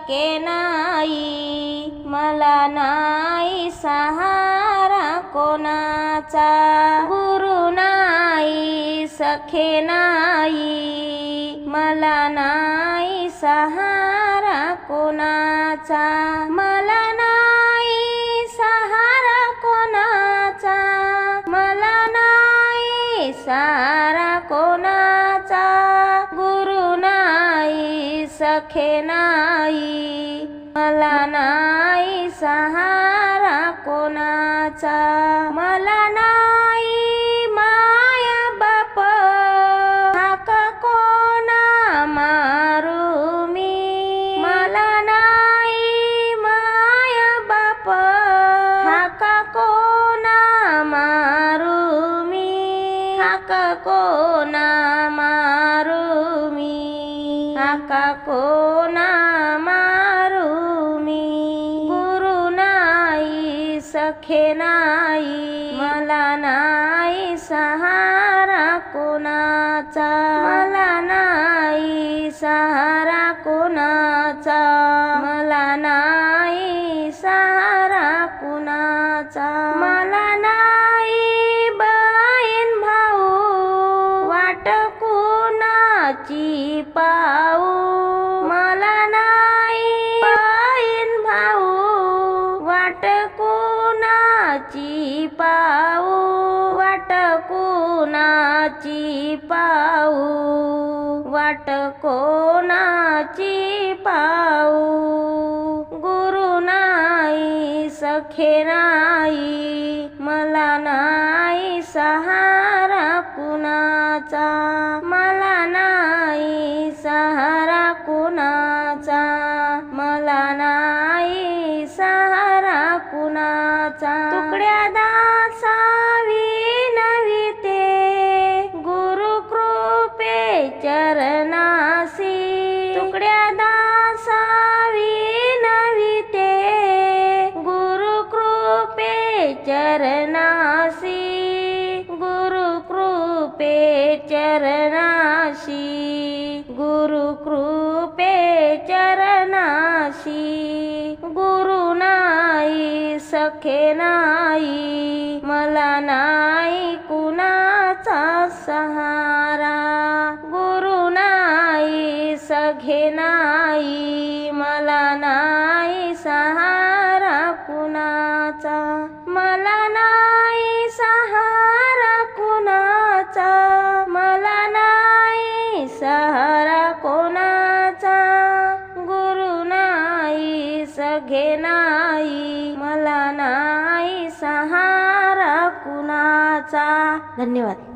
सके नाही मला नाही सहारा कोणाचा. गुरु नाही सखे नाही मला नाही सहारा कोणाचा. मला नाही सहारा कोणाचा. मला नाही सहारा सखे नाही मला नाही सहारा कोणाचा. मला नाही माया बाप हाका कोणा मारू मी. मला माया बाप हाका कोणा मारू मी. हाका कोणा नका कोना कोणा मारू मी. गुरु नाही सखे नाही मला नाही सहारा कोणाचा. मला नाही सहारा कुणाची पाऊ मला नाही पाईन भाऊ. वाट कुणाची पाऊ वाट कुणाची पाऊ वाट कोणाची पाऊ गुरु नाही सखे नाही मला नाही सहारा कुणाचा. कृपे चरणाशी गुरु कृपे चरणाशी गुरु नाही सखे नाही मला नाही कुणाचा सहारा गुरु नाही सखे नाही मला नाही सहारा कुणाचा. कोणाचा गुरु नाही सघे नाही मला नाही सहारा कुणाचा. धन्यवाद.